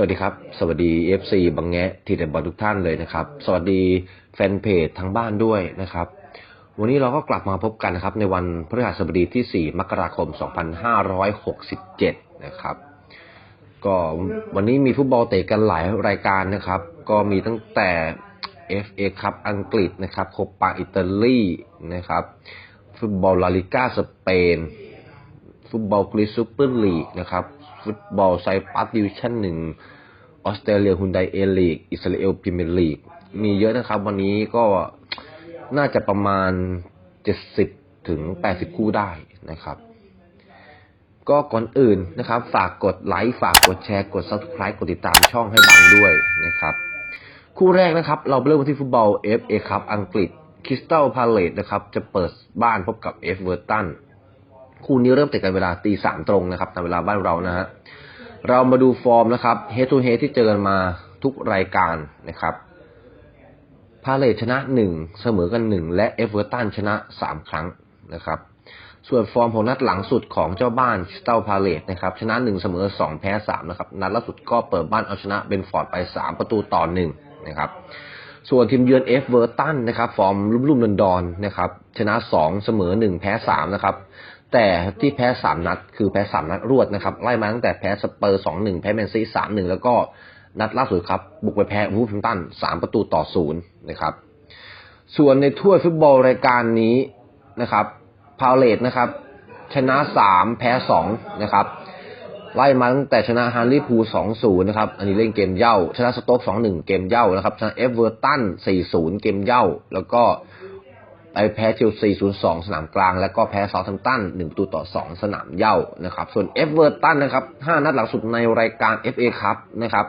สวัสดีครับ สวัสดี FC บางแงะทีเด็ดบอลทุกท่านเลยนะครับ สวัสดีแฟนเพจทั้งบ้านด้วยนะครับ วันนี้เราก็กลับมาพบกันนะครับ ในวันพฤหัสบดีที่ 4 มกราคม 2567 นะครับ ก็วันนี้มีฟุตบอลเตะกันหลายรายการนะครับ ก็มีตั้งแต่ FA คัพอังกฤษนะครับโคปาอิตาลีนะครับ ฟุตบอลลาลิก้าสเปน ฟุตบอลกรีซซูเปอร์ลีกนะครับ ฟุตบอลไซปัสดิวิชั่นหนึ่งออสเตรเลียฮุนไดเอลีกอิสราเอลพรีเมียร์ลีกมีเยอะนะครับ วันนี้ก็น่าจะประมาณ70ถึง80คู่ได้นะครับ ก็ก่อนอื่นนะครับ ฝากกดไลค์ฝากกดแชร์กด subscribe กดติดตามช่องให้บังด้วยนะครับ คู่แรกนะครับ เราเริ่มกันที่ฟุตบอล FA คัพอังกฤษคริสตัลพาเลตนะครับ จะเปิดบ้านพบกับเอฟเวอร์ตัน คู่นี้เริ่มเตะกันเวลาตีสามตรงนะครับตามเวลาบ้านเรานะฮะเรามาดูฟอร์มนะครับเฮ d ทูเฮ d ที่เจอกันมาทุกรายการนะครับพาเลทชนะหนึ่งเสมอกันหนึ่งและเอฟเวอร์ตันชนะสามครั้งนะครับ ส่วนฟอร์มของนัดหลังสุดของเจ้าบ้านสเตลพาเลตนะครับ ชนะหนึ่งเสมอสองแพ้สามนะครับ นัดล่าสุดก็เปิดบ้านเอาชนะเบนฟอร์ดไปสามประตูต่อหนึ่งนะครับ ส่วนทีมเยือนเอฟเวอร์ตันนะครับ ฟอร์มรุ่มๆดอนๆนะครับ ชนะสองเสมอหนึ่งแพ้สามนะครับ แต่ที่แพ้สามนัด คือแพ้สามนัดรวดนะครับ ไล่มาตั้งแต่แพ้สเปอร์สองหนึ่งแพ้แมนซีสามหนึ่งแล้วก็นัดล่าสุดครับ บุกไปแพ้วูฟแฮมตันสามประตูต่อศูนย์นะครับ ส่วนในถ้วยฟุตบอลรายการนี้นะครับพาวเลตนะครับ ชนะสามแพ้สองนะครับ ไล่มาตั้งแต่ชนะฮันลีพูสองศูนย์นะครับ อันนี้เล่นเกมเย่า ชนะสโต๊กสองหนึ่งเกมเย่านะครับ ชนะเอฟเวอร์ตันสี่ศูนย์เกมเย่า แล้วก็ ไปแพ้เชลซีศูนย์สองสนามกลาง แล้วก็แพ้ซาท์แฮมตันหนึ่งประตูต่อสองสนามเย่านะครับ ส่วนเอฟเวอร์ตันนะครับห้านัดหลังสุดในรายการ FA คัพนะครับ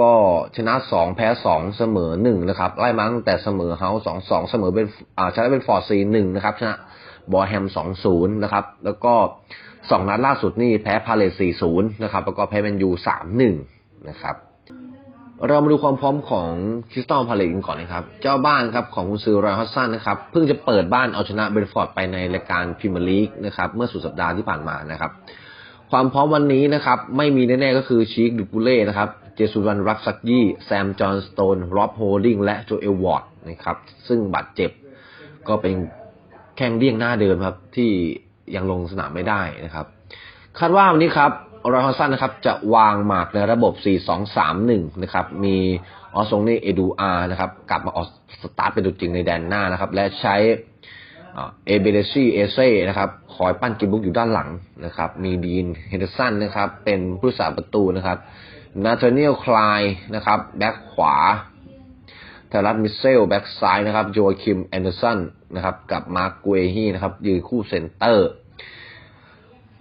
ก็ชนะสองแพ้สองเสมอหนึ่งนะครับ ไล่มาตั้งแต่เสมอเฮาสองสองเสมอเป็นอ่าชนะเป็นฟอร์ดซีหนึ่งนะครับ ชนะบอแฮมสองศูนย์นะครับ แล้วก็สองนัดล่าสุดนี่แพ้พาเลสสี่ศูนย์นะครับ แล้วก็แพ้แมนยูสามหนึ่งนะครับ เรามาดูความพร้อมของคริสตัลพาเลตกันก่อนนะครับ เจ้าบ้านครับของคุณซือรอยฮัสซันนะครับเพิ่งจะเปิดบ้านเอาชนะเบรนฟอร์ดไปในรายการพรีเมียร์ลีกนะครับเมื่อสุดสัปดาห์ที่ผ่านมานะครับ ความพร้อมวันนี้นะครับไม่มีแน่ๆก็คือชีคดูปูเล่นะครับเจสุรันรักซักยี่แซมจอห์นสโตนร็อบโฮลดิงและโจเอลวอร์ดนะครับซึ่งบาดเจ็บก็เป็นแข้งเลี่ยงหน้าเดิมครับที่ยังลงสนามไม่ได้นะครับ คาดว่าวันนี้ครับ รอยฮอนสันนะครับจะวางหมากในระบบ 4-2-3-1 นะครับ มีออสงนี่เอดูอาร์นะครับ กลับมาออกสตาร์ทเป็นตัวจริงในแดนหน้านะครับ และใช้เอเบเดซี่เอเซ่นะครับ คอยปั้นกิมบุกอยู่ด้านหลังนะครับ มีดีนเฮนเดอร์สันนะครับ เป็นผู้สาประตูนะครับนาธาเนียลคลายนะครับ แบ็คขวาเทรัสมิเซลแบ็กซ้ายนะครับโจคิมแอนเดอร์สันนะครับ กับมาร์กเกวฮีนะครับ ยืนคู่เซนเตอร์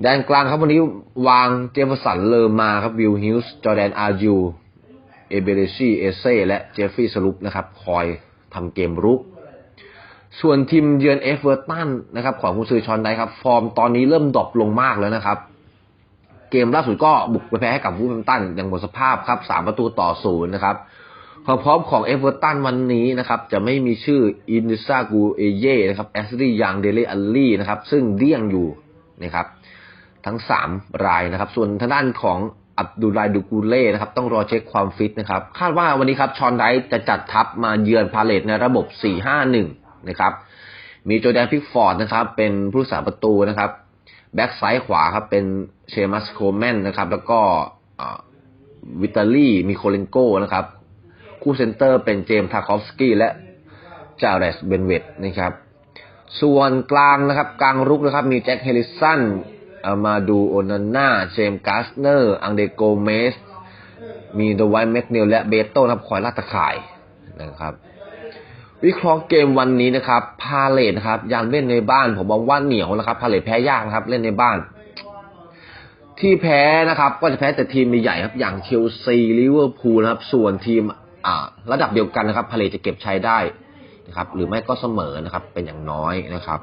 แดนกลางครับวันนี้วางเจฟสันเลอมาครับวิลฮิลส์จอแดนอาร์ยูเอเบเรชีเอเซ่และเจฟฟี่สลุปนะครับ คอยทำเกมรุก ส่วนทีมเยือนเอฟเวอร์ตันนะครับ ของคุณซือชอนไดครับ ฟอร์มตอนนี้เริ่มดรอปลงมากแล้วนะครับ เกมล่าสุดก็บุกไปแพ้ให้กับวูฟแฮมตันอย่างหมดสภาพครับสามประตูต่อศูนย์นะครับความพร้อมของเอเวอร์ตันวันนี้นะครับ จะไม่มีชื่ออินดิซากูเอเย่นะครับแอสลียังเดเลอัลลี่นะครับ ซึ่งเดี่ยงอยู่นะครับ ทั้ง3รายนะครับ ส่วนทางด้านของอับดุลไลดูกูเล่นะครับต้องรอเช็คความฟิตนะครับ คาดว่าวันนี้ครับชอนไดจะจัดทัพมาเยือนพาเลตในระบบ 4-5-1 นะครับ มีโจแดนพิกฟอร์ดนะครับเป็นผู้รักษาประตูนะครับ แบ็กซ้ายขวาครับเป็นเชมัสโคแมนนะครับ แล้วก็วิตาลีมีโคเลนโกนะครับ คู่เซนเตอร์เป็นเจมส์ทาคอฟสกี้และจาเรสเบนเวตนะครับ ส่วนกลางนะครับ กลางรุกนะครับ มีแจ็คเฮลิสัน อามาดูโอนาน่าเจมส์กาสเนอร์ อังเดโกเมส มีเดวายแมกเนลและเบโต้นะครับคอยลาดตะข่ายนะครับ วิเคราะห์เกมวันนี้นะครับ พาเลทนะครับยังเล่นในบ้าน ผมมองว่าเหนียวนะครับ พาเลทแพ้ยากนะครับ เล่นในบ้าน ที่แพ้นะครับ ก็จะแพ้แต่ทีมใหญ่ครับ อย่างเชลซีลิเวอร์พูลนะครับ ส่วนทีมอ่าระดับเดียวกันนะครับ พาเลทจะเก็บชัยได้นะครับ หรือไม่ก็เสมอนะครับ เป็นอย่างน้อยนะครับ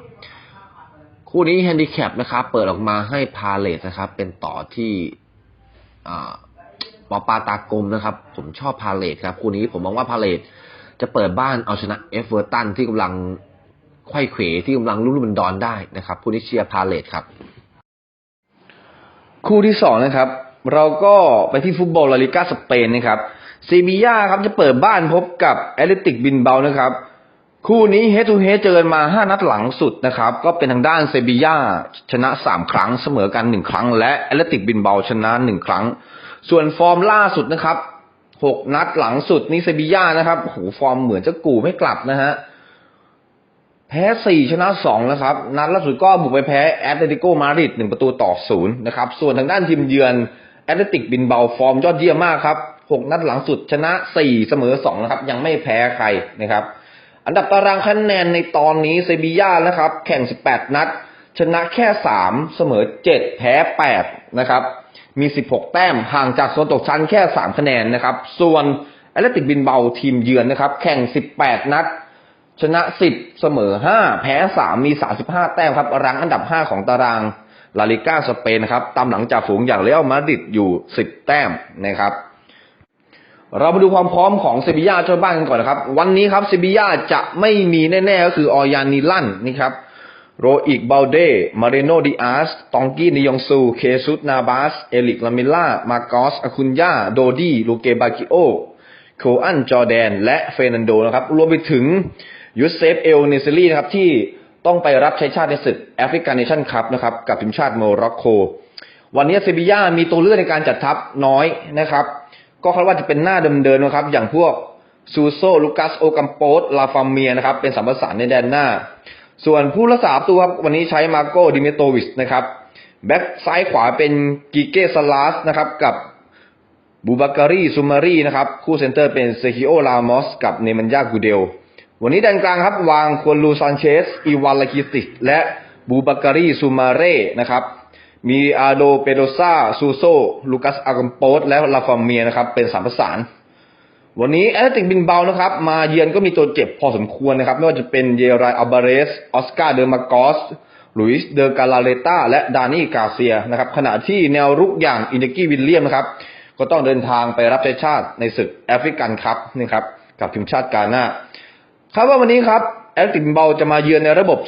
คู่นี้แฮนดิแคปนะครับ เปิดออกมาให้พาเลทนะครับ เป็นต่อที่ปอปาตากลมนะครับ ผมชอบพาเลทครับ คู่นี้ผมมองว่าพาเลทจะเปิดบ้านเอาชนะเอฟเวอร์ตันที่กำลังไข้เขวที่กำลังรุ่มรุ่มดอนได้นะครับ คู่นี้เชียร์พาเลทครับ คู่ที่สองนะครับ เราก็ไปที่ฟุตบอลลาลิก้าสเปนนะครับเซบีย่าครับจะเปิดบ้านพบกับแอตเลติกบินเบานะครับ คู่นี้เฮ d ทูเฮเจอกันมานัดหลังสุดนะครับ ก็เป็นทางด้านเซบีย่าชนะ3ครั้งเสมอกัน1ครั้ง และแอตเลติกบินเบาชนะ1ครั้ง ส่วนฟอร์มล่าสุดนะครับ6นัดหลังสุดนี่เซบีย่านะครับโหฟอร์มเหมือนจะกูไม่กลับนะฮะแพ้4ชนะ2นะครับ นัดล่าสุดก็บุกไปแพ้แอตเลติโกมาดริด1ประตูต่อ0นย์นะครับ ส่วนทางด้านทีมเยือนแอตเลติกบินเบาฟอร์มยอดเยี่ยมมากครับ6นัดหลังสุดชนะ4เสมอ2นะครับ ยังไม่แพ้ใครนะครับ อันดับตารางคะแนนในตอนนี้เซบีย่านะครับ แข่ง 18 นัด ชนะแค่ 3 เสมอ 7 แพ้ 8 นะครับ มี 16 แต้มห่างจากโซนตกชั้นแค่ 3 คะแนนนะครับ ส่วนแอตเลติกบินเบาทีมเยือนนะครับ แข่ง 18 นัด ชนะ 10 เสมอ 5 แพ้ 3 มี 35 แต้มครับรังอันดับ 5 ของตารางลาลิก้าสเปนนะครับตามหลังจากฝูงอย่างเรอัลมาดริดอยู่ 10 แต้มนะครับ เรามาดูความพร้อมของเซบีย่าเจ้าบ้านกันก่อนนะครับ วันนี้ครับเซบีย่าจะไม่มีแน่ๆก็คือออยานิลันนี่ครับโรอิกเบลเด มาเรโนดิอาส ตองกี้นิยองซู เคซุตนาบาส เอลิกลามิล่า มาโกสอาคุนยา โดดีลูเกบากิโอ โคอัน จอแดน และเฟนันโดนะครับ รวมไปถึงยูเซฟเอลเนเซรีนะครับ ที่ต้องไปรับใช้ชาติในศึกแอฟริกันเนชั่นคัพนะครับ กับทีมชาติโมร็อกโก วันนี้เซบีย่ามีตัวเลือกในการจัดทัพน้อยนะครับ ก็คาดว่าจะเป็นหน้าเดิมๆนะครับ อย่างพวกซูโซลูคัสโอกัมโปสลาฟาเมียนะครับ เป็นสามประสานในแดนหน้า ส่วนผู้รักษาประตัวครับวันนี้ใช้มาโกดิเมโตวิชนะครับแบ็กซ้ายขวาเป็นกิเกสลาสนะครับกับบูบาการีซูมารีนะครับ คู่เซนเตอร์เป็นเซคิโอลามอสกับเนมันยากูเดล วันนี้แดนกลางครับ วางควนลูซานเชสอีวานลาคิติและบูบาการีซูมาเร่นะครับ มีอาโดเปโดซาซูโซลูคัสอากัมโปสและลาฟาเมียนะครับ เป็นสามประสาน วันนี้แอตเลติกบินเบานะครับ มาเยือนก็มีตัวเจ็บพอสมควรนะครับ ไม่ว่าจะเป็นเยรายอัลบาเรส ออสการ์เดอร์มากอสลุยส์เดอกาลาเลตาและดานี่กาเซียนะครับ ขณะที่แนวรุกอย่างอินเดกี้วิลเลียมนะครับ ก็ต้องเดินทางไปรับใช้ชาติในศึกแอฟริกันคัพนะครับกับทีมชาติกาหน้าคาดว่าวันนี้ครับแอตเลติกบินเบาจะมาเยือนในระบบ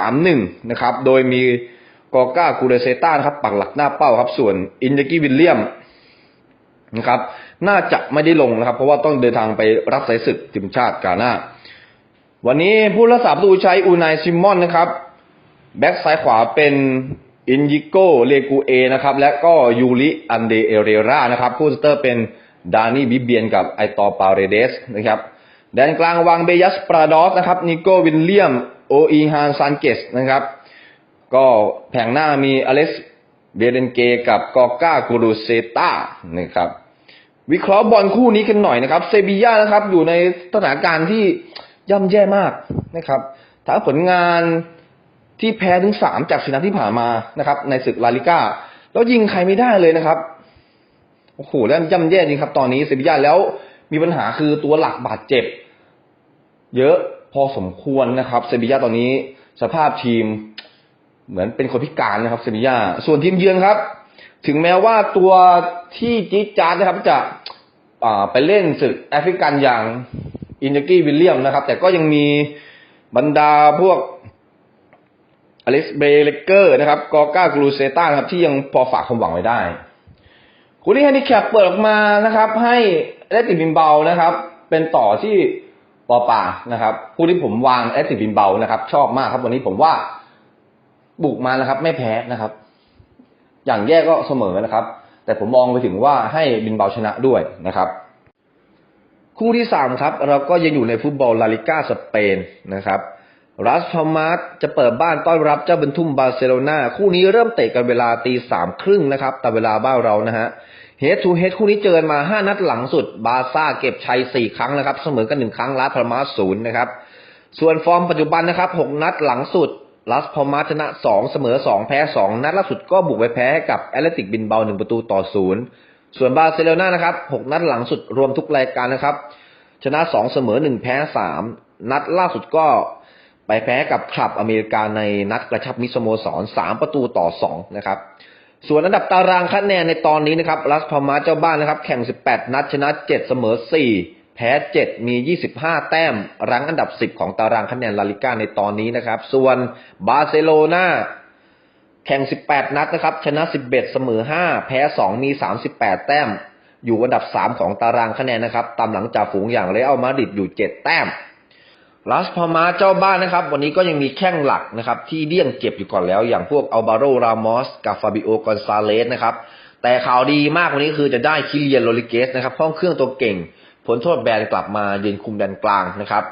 4-2-3-1 นะครับ โดยมี กอก้ากูเรเซต้านะครับ ปักหลักหน้าเป้าครับ ส่วนอินเดกี้วิลเลียมนะครับ น่าจะไม่ได้ลงนะครับ เพราะว่าต้องเดินทางไปรับสายศึกทีมชาติกาหน้า วันนี้ผู้รักษาประตูใช้อูนายซิมอนนะครับ แบ็กซ้ายขวาเป็นอินยิโกเลกูเอนะครับ และก็ยูริอันเดเอเรรานะครับ ผู้สเตอร์เป็นดานี่บิเบียนกับไอตอปาเรเดสนะครับแดนกลางวางเบยัสปราดอสนะครับนิโกวินเลียมโออีฮานซานเกสนะครับ ก็แผงหน้ามีอเล็กซ์เบเรนเกกับกอก้ากูรูเซตานะครับ วิเคราะห์บอลคู่นี้กันหน่อยนะครับ เซบีย่านะครับ อยู่ในสถานการณ์ที่ย่ำแย่มากนะครับทั้งผลงานที่แพ้ถึงสามจากสินัดที่ผ่านมานะครับ ในศึกลาลิก้าแล้วยิงใครไม่ได้เลยนะครับโอ้โหแล้วย่ำแย่จริงครับ ตอนนี้เซบีย่าแล้วมีปัญหาคือตัวหลักบาดเจ็บ เยอะพอสมควรนะครับ เซบีย่าตอนนี้สภาพทีม เหมือนเป็นคนพิการนะครับเซบีย่าส่วนทีมเยือนครับ ถึงแม้ว่าตัวที่จี๊ดจ๊าดนะครับ จะไปเล่นศึกแอฟริกันอย่างอินเดกี้วิลเลียมนะครับ แต่ก็ยังมีบรรดาพวกอเล็กซ์เบเลเกอร์นะครับ กอก้ากรูเซต้าครับ ที่ยังพอฝากความหวังไว้ได้คู่นี้แฮนดิแคปเปิดออกมานะครับ ให้แอตติบินเบานะครับ เป็นต่อที่ปอป่านะครับคู่ที่ผมวางแอตติบินเบานะครับ ชอบมากครับวันนี้ผมว่า บุกมานะครับ ไม่แพ้นะครับ อย่างแย่ก็เสมอนะครับ แต่ผมมองไปถึงว่าให้บินเบาชนะด้วยนะครับ คู่ที่สามครับ เราก็ยังอยู่ในฟุตบอลลาลิก้าสเปนนะครับรัสพามาสจะเปิดบ้านต้อนรับเจ้าบรรทุมบาร์เซโลนาคู่นี้เริ่มเตะกันเวลาตีสามครึ่งนะครับแต่เวลาบ้านเรานะฮะเฮดทูเฮดคู่นี้เจอกันมาห้านัดหลังสุด บาซ่าเก็บชัยสี่ครั้งนะครับ เสมอกันหนึ่งครั้งลาสพามาสศูนย์นะครับ ส่วนฟอร์มปัจจุบันนะครับหกนัดหลังสุด ลัสพอมาชนะสองเสมอสองแพ้สองนัดล่าสุดก็บุกไปแพ้กับแอตเลติกบินเบาหนึ่งประตูต่อศูนย์ส่วนบาร์เซโลนานะครับหกนัดหลังสุดรวมทุกรายการนะครับ ชนะสองเสมอหนึ่งแพ้สามนัดล่าสุดก็ไปแพ้กับคลับอเมริกาในนัดกระชับมิสโมสรสามประตูต่อสองนะครับ ส่วนอันดับตารางคะแนนในตอนนี้นะครับลัสพามาเจ้าบ้านนะครับ แข่ง 18 นัดชนะ 7 เสมอ 4 แพ้7มี 25 แต้ม รั้งอันดับ 10 ของตารางคะแนนลาลิก้าในตอนนี้นะครับ ส่วนบาร์เซโลนาแข่ง 18 นัดนะครับ ชนะ 11 เสมอ 5 แพ้ 2 มี 38 แต้ม อยู่อันดับ 3 ของตารางคะแนนนะครับ ตามหลังจากฝูงอย่างเรอัลมาดริดอยู่ 7 แต้มลาสพามาเจ้าบ้านนะครับ วันนี้ก็ยังมีแข้งหลักนะครับ ที่เดี่ยงเจ็บอยู่ก่อนแล้ว อย่างพวกอัลบาโร รามอส กับฟาบิโอกอนซาเลสนะครับ แต่ข่าวดีมากวันนี้คือจะได้คิเลียนโรลิเกสนะครับห้องเครื่องตัวเก่ง ผลโทษแบนกลับมายืนคุมแดนกลางนะครับ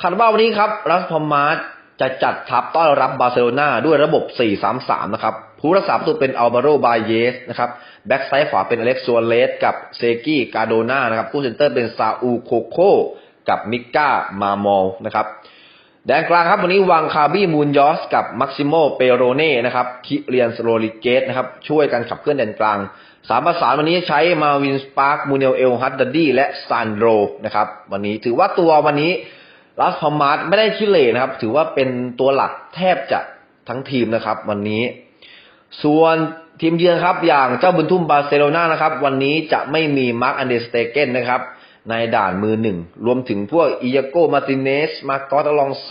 คาดว่าวันนี้ครับรัสพามาร์จะจัดทัพต้อนรับบาร์เซโลนาด้วยระบบ 4-3-3 นะครับ ผู้รักษาประตูเป็นอัลบาโรบาเยสนะครับ แบ็กซ้ายขวาเป็นอเล็กซ์ซัวเลสกับเซกี้กาโดนานะครับ ผู้เซนเตอร์เป็นซาอูโคโคกับมิก้ามามอลนะครับ แดนกลางครับวันนี้วางคาบี้มูนยอสกับมักซิโมเปโรเน่นะครับ คิเรียนสโรลิเกสนะครับ ช่วยกันขับเคลื่อนแดนกลาง สามประสานวันนี้ใช้มาวินสปาร์คมูเนลเอลฮัตดัดดี้และซานโดรนะครับวันนี้ถือว่าตัววันนี้ลาสพอมาร์ไม่ได้คิเลนะครับ ถือว่าเป็นตัวหลักแทบจะทั้งทีมนะครับ วันนี้ ส่วนทีมเยือนครับอย่างเจ้าบุญทุ่มบาร์เซโลนานะครับ วันนี้จะไม่มีมาร์คอันเดสเตเกนนะครับ ในด่านมือหนึ่ง รวมถึงพวกอิยาโกมาติเนส มาร์กอตอลองโซ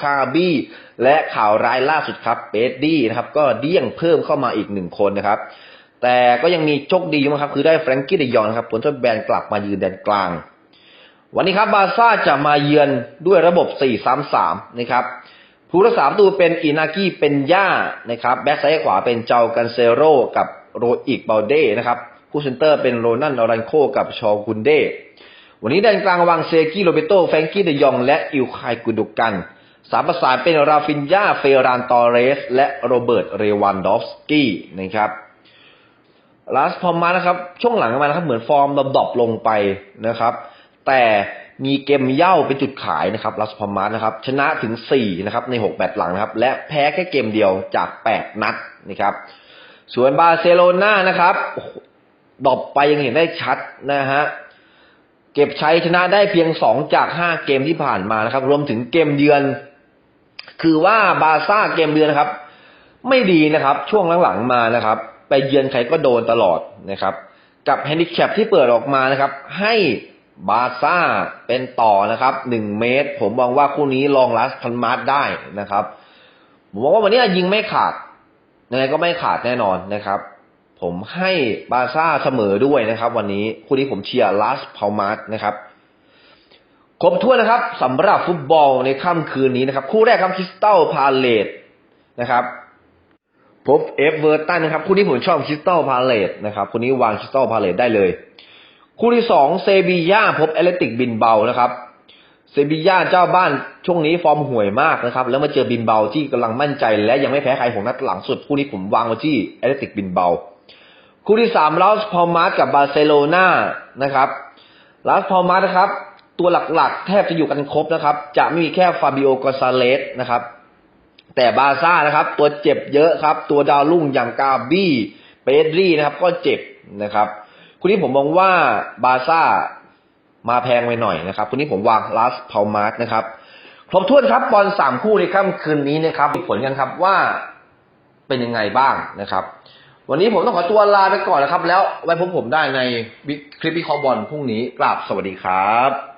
คาบี้ และข่าวร้ายล่าสุดครับเปดดี้นะครับ ก็เดี้ยงเพิ่มเข้ามาอีกหนึ่งคนนะครับ แต่ก็ยังมีโชคดีอยู่นะครับคือได้แฟรงกี้เดยองนะครับผลทดแบนกลับมายืนแดนกลาง วันนี้ครับบาซ่าจะมาเยือนด้วยระบบ 4-3-3 นะครับผู้รักษาประตูเป็นอินากิเป็นย่านะครับแบ็กซ้ายขวาเป็นเจ้ากันเซโรกับโรอิกเบลเด้นะครับผู้เซนเตอร์เป็นโรนันอรันโคกับชอกุนเดวันนี้แดนกลางวางเซกิโรเบโตแฟรงกี้เดยอง และอิลคายกุดุกันสามประสานเป็นราฟินยาเฟรานตอเรส และโรเบิร์ตเรวันดอฟสกี้นะครับ ลาสพอมมานะครับ ช่วงหลังมานะครับ เหมือนฟอร์มดรอปลงไปนะครับ แต่มีเกมเย่าเป็นจุดขายนะครับลาสพอมมานะครับ ชนะถึง4นะครับใน6แมตช์หลังนะครับ และแพ้แค่เกมเดียวจาก 8 นัดนะครับ ส่วนบาร์เซโลนานะครับดรอปไปยังเห็นได้ชัดนะฮะเก็บชัยชนะได้เพียง 2 จาก 5 เกมที่ผ่านมานะครับ รวมถึงเกมเยือน คือว่าบาร์ซ่าเกมเยือนนะครับ ไม่ดีนะครับ ช่วงหลังๆมานะครับ เยือนใครก็โดนตลอดนะครับ กับแฮนดิแคปที่เปิดออกมานะครับ ให้บาซ่าเป็นต่อนะครับหนึ่งเมตร ผมมองว่าคู่นี้ลองลัสพันมาร์ทได้นะครับผมมองว่าวันนี้ยิงไม่ขาดยังไงก็ไม่ขาดแน่นอนนะครับ ผมให้บาซ่าเสมอด้วยนะครับ วันนี้คู่นี้ผมเชียร์ลัสพามาร์ทนะครับครบถ้วนนะครับสำหรับฟุตบอลในค่ำคืนนี้นะครับ คู่แรกครับคริสตัลพาเลตนะครับ พบเอฟเวอร์ตันนะครับ คู่นี้ผมชอบคริสตัลพาเลตนะครับคู่นี้วางคริสตัลพาเลตได้เลย คู่ที่สองเซบีย่าพบเอเลติกบินเบานะครับเซบีย่าเจ้าบ้านช่วงนี้ฟอร์มห่วยมากนะครับ แล้วมาเจอบินเบาที่กำลังมั่นใจ และยังไม่แพ้ใครของนัดหลังสุด คู่นี้ผมวางไว้ที่เอเลติกบินเบา คู่ที่สามลาสพอมาร์กับบาร์เซโลนานะครับลาสพอมาร์นะครับตัวหลักๆ แทบจะอยู่กันครบนะครับ จะไม่มีแค่ฟาบิโอกอนซาเลสนะครับ แต่บาซ่านะครับ ตัวเจ็บเยอะครับ ตัวดาวรุ่งอย่างกาบี้เปดรี่นะครับก็เจ็บนะครับคู่นี้ผมมองว่าบาซ่ามาแพงไปหน่อยนะครับคู่นี้ผมวางลาสพาลมาร์กนะครับครบถ้วนครับบอลสามคู่ในค่ำคืนนี้นะครับผลกันครับว่าเป็นยังไงบ้างนะครับ วันนี้ผมต้องขอตัวลาไปก่อนนะครับ แล้วไว้พบผมได้ในคลิปวิเคราะห์บอลพรุ่งนี้กราบสวัสดีครับ